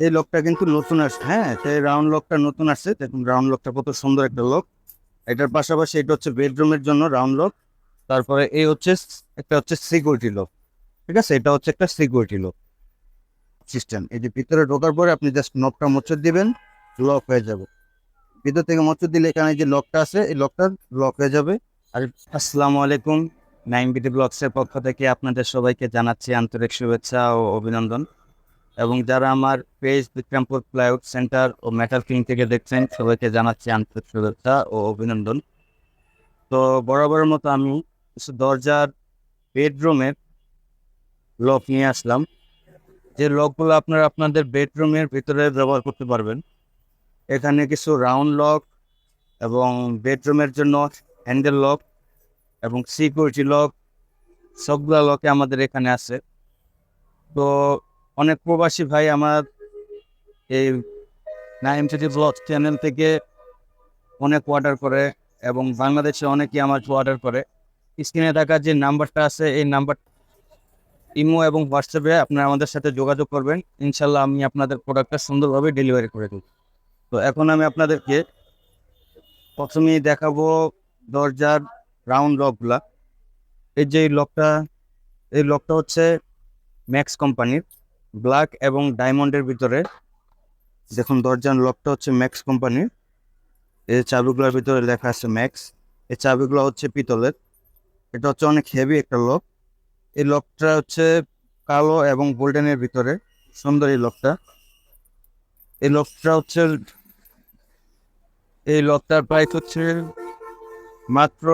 এই লকটা কিন্তু নতুন আসছে হ্যাঁ? এই রাউন্ড লকটা নতুন আসছে। দেখুন রাউন্ড লকটা কত সুন্দর একটা লক এটার পাশাপাশি এটা হচ্ছে বেডরুমের জন্য রাউন্ড লক তারপরে এই হচ্ছে একটা হচ্ছে সিকিউরিটি লক ঠিক আছে? এটা হচ্ছে একটা সিকিউরিটি লক সিস্টেম এই যে ভিতরে ঢোকার পরে আপনি জাস্ট নকটা মোচড় দিবেন লক হয়ে যাবে। ভিতর থেকে মোচড় দিলে এখানে যে লকটা আছে, এই লকটা লক হয়ে যাবে। আর আসসালামু আলাইকুম। নাইন বিটি ব্লগসের পক্ষ থেকে আপনাদের সবাইকে জানাচ্ছি আন্তরিক শুভেচ্ছা ও অভিনন্দন। এবং যারা আমার পেজ বিক্রমপুর প্লাইউড সেন্টার ও মেটাল কিং থেকে দেখছেন, সবাইকে জানাচ্ছি আন্তরিক শুভেচ্ছা ও অভিনন্দন। তো বরাবরের মতো আমি দরজার বেডরুমের লক নিয়ে আসলাম। যে লকগুলো আপনারা আপনাদের বেডরুমের ভিতরে ব্যবহার করতে পারবেন। এখানে কিছু রাউন্ড লক এবং বেডরুমের জন্য হ্যান্ডেল লক এবং সিকিউরিটি লক, সবগুলা লকে আমাদের এখানে আছে। তো অনেক প্রবাসী ভাই আমার এই নাইম সিটি ব্লগ চ্যানেল থেকে অনেক অর্ডার করে এবং বাংলাদেশে অনেকেই আমার অর্ডার করে। স্ক্রিনে থাকা যে নাম্বারটা আছে, এই নাম্বার ইমো এবং হোয়াটসঅ্যাপে আপনারা আমাদের সাথে যোগাযোগ করবেন। ইনশাল্লাহ আমি আপনাদের প্রোডাক্টটা সুন্দরভাবে ডেলিভারি করে দেব। তো এখন আমি আপনাদেরকে প্রথমেই দেখাবো দরজার রাউন্ড লকগুলা এই যে লকটা এই লকটা হচ্ছে ম্যাক্স কোম্পানির ব্ল্যাক এবং ডায়মন্ডের ভিতরে। দেখুন, দরজার লকটা হচ্ছে ম্যাক্স কোম্পানির। এই চাবিগুলোর ভিতরে লেখা আছে ম্যাক্স। এই চাবিগুলো হচ্ছে পিতলের। এটা হচ্ছে অনেক হেভি একটা লক। এই লকটা হচ্ছে কালো এবং গোল্ডেনের ভিতরে। সুন্দর এই লকটা। এই লকটা হচ্ছে, এই লকটার প্রাইস হচ্ছে মাত্র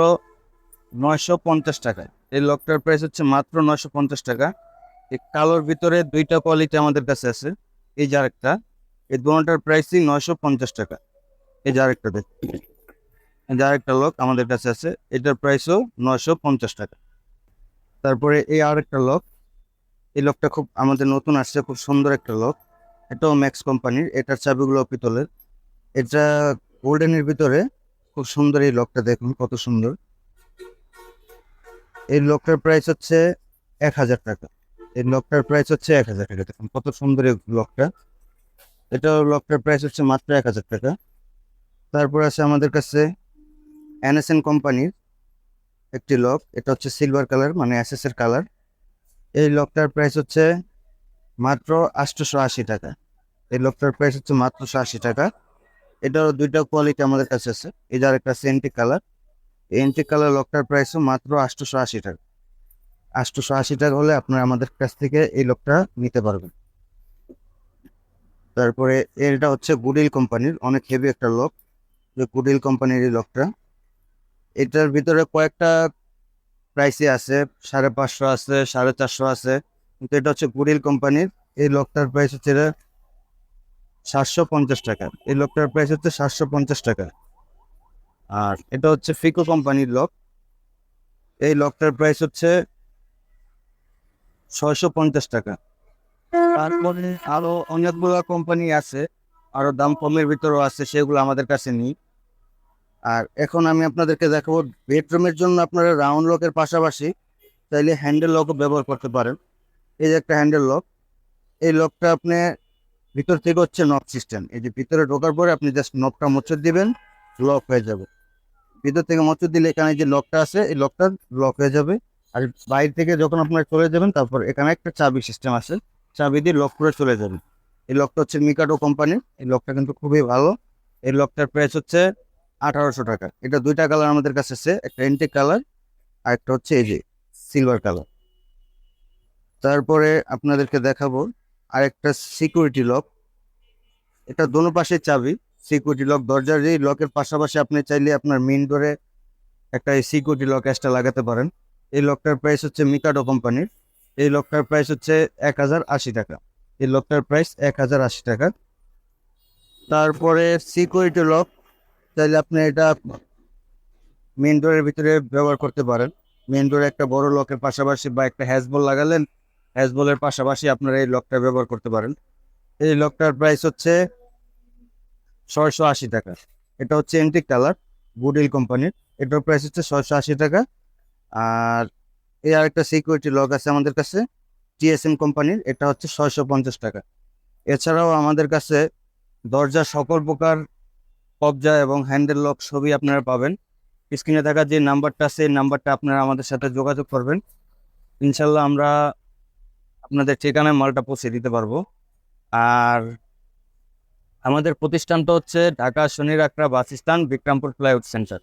নয়শো পঞ্চাশ টাকা এই লকটার প্রাইস হচ্ছে মাত্র নয়শো পঞ্চাশ টাকা। এই কালোর ভিতরে দুইটা কোয়ালিটি আমাদের কাছে আছে। এই যার একটা এই দুটার প্রাইসই নয়শো পঞ্চাশ টাকা। এই যার একটা দেখ এই যার একটা লক আমাদের কাছে আছে। এটার প্রাইসও নয়শো পঞ্চাশ টাকা। তারপরে এই আর একটা লক এই লকটা খুব আমাদের নতুন আসছে, খুব সুন্দর একটা লক এটাও ম্যাক্স কোম্পানির এটার চাবিগুলো পিতলের। এটা গোল্ডেনের ভিতরে খুব সুন্দর এই লকটা দেখুন, কত সুন্দর। এই লকটার প্রাইস হচ্ছে এক হাজার টাকা। এই লকটার প্রাইস হচ্ছে এক হাজার টাকা। দেখুন কত সুন্দর লকটা। এটা লকটার প্রাইস হচ্ছে মাত্র এক হাজার টাকা। তারপর আছে আমাদের কাছে এনএসএন কোম্পানির একটি লক। এটা হচ্ছে সিলভার কালার মানে এর কালার এই লকটার প্রাইস হচ্ছে মাত্র আটশোশো আশি টাকা। এই লকটার প্রাইস হচ্ছে মাত্রশো আশি টাকা। এটারও দুইটা কোয়ালিটি আমাদের কাছে আছে। এই যার একটা সেন্টি কালার এই এন্টিক কালার লকটার প্রাইসও মাত্র আটশোশো আশি টাকা। আটশোশো আশি টাকা হলে আপনারা আমাদের কাছ থেকে এই লকটা নিতে পারবেন। তারপরে এটা হচ্ছে গুডিল কোম্পানির, অনেক হেভি একটা লক, যে গুডিল কোম্পানির এই লকটা। এটার ভিতরে কয়েকটা প্রাইসে আছে, সাড়ে পাঁচশো আছে, সাড়ে চারশো আছে, কিন্তু এটা হচ্ছে গুডিল কোম্পানির। এই লকটার প্রাইস হচ্ছে সাতশো পঞ্চাশ টাকা। এই লকটার প্রাইস হচ্ছে সাতশো পঞ্চাশ টাকা। আর এটা হচ্ছে ফিকো কোম্পানির লক। এই লকটার প্রাইস হচ্ছে ছয়শো পঞ্চাশ টাকা। তারপরে আরও অনেকগুলো কোম্পানি আছে, আরও দাম কমের ভিতরেও আছে, সেগুলো আমাদের কাছে নেই। আর এখন আমি আপনাদেরকে দেখাবো বেডরুমের জন্য আপনারা রাউন্ড লকের পাশাপাশি চাইলে হ্যান্ডেল লকও ব্যবহার করতে পারেন। এই যে একটা হ্যান্ডেল লক এই লকটা আপনি ভিতর থেকে হচ্ছে নক সিস্টেম এই যে ভিতরে ঢোকার পরে আপনি জাস্ট নকটা মোচড় দিবেন লক হয়ে যাবে। ভিতর থেকে মোচড় দিলে এখানে যে লকটা আছে, এই লকটা লক হয়ে যাবে। আর বাইরে থেকে যখন আপনারা চলে যাবেন, তারপর এখানে একটা চাবি সিস্টেম আছে। চাবি দিয়ে লক করে চলে যাবেন। এই লকটা হচ্ছে মিকাডো কোম্পানির এই লকটা কিন্তু খুবই ভালো। এই লকটার প্রাইস হচ্ছে আঠারোশো টাকা। এটা দুইটা কালার আমাদের কাছে আছে, একটা এন্টিক কালার আর একটা হচ্ছে এই যে সিলভার কালার তারপরে আপনাদেরকে দেখাবো আরেকটা সিকিউরিটি লক এটা দোনো পাশে চাবি। সিকিউরিটি লক দরজার এই লকের পাশাপাশি আপনি চাইলে আপনার মেইন ডোরে একটা সিকিউরিটি লক এক্সট্রা লাগাতে পারেন। এই লকটার প্রাইস হচ্ছে মিকাডো কোম্পানির এই লকটার প্রাইস হচ্ছে এক হাজার আশি টাকা। এই লকটার প্রাইস এক হাজার আশি টাকা। তারপরে সিকিউরিটি লক চাইলে আপনি এটা মেন ডোরের ভিতরে ব্যবহার করতে পারেন। মেন ডোরে একটা বড় লকের পাশাপাশি বা একটা হ্যাজবল লাগালেন হ্যাজবলের পাশাপাশি আপনারা এই লকটা ব্যবহার করতে পারেন। এই লকটার প্রাইস হচ্ছে ছয়শো আশি টাকা। এটা হচ্ছে এন্টিক কালার গুডিল কোম্পানির এটার প্রাইস হচ্ছে ছয়শো আশি টাকা। আর এই আরেকটা সিকিউরিটি লক আছে আমাদের কাছে টিএসএম কোম্পানির এটা হচ্ছে ছয়শো পঞ্চাশ টাকা। এছাড়াও আমাদের কাছে দরজা সকল প্রকার কবজা এবং হ্যান্ডেল লক সবই আপনারা পাবেন। স্ক্রিনে থাকা যে নাম্বারটা আছে, এই নাম্বারটা আপনারা আমাদের সাথে যোগাযোগ করবেন। ইনশাল্লাহ আমরা আপনাদের ঠিকানায় মালটা পৌঁছে দিতে পারব। আর আমাদের প্রতিষ্ঠানটা হচ্ছে Dhaka Shonir Akhra bus stand, Bikrampur flyover centre.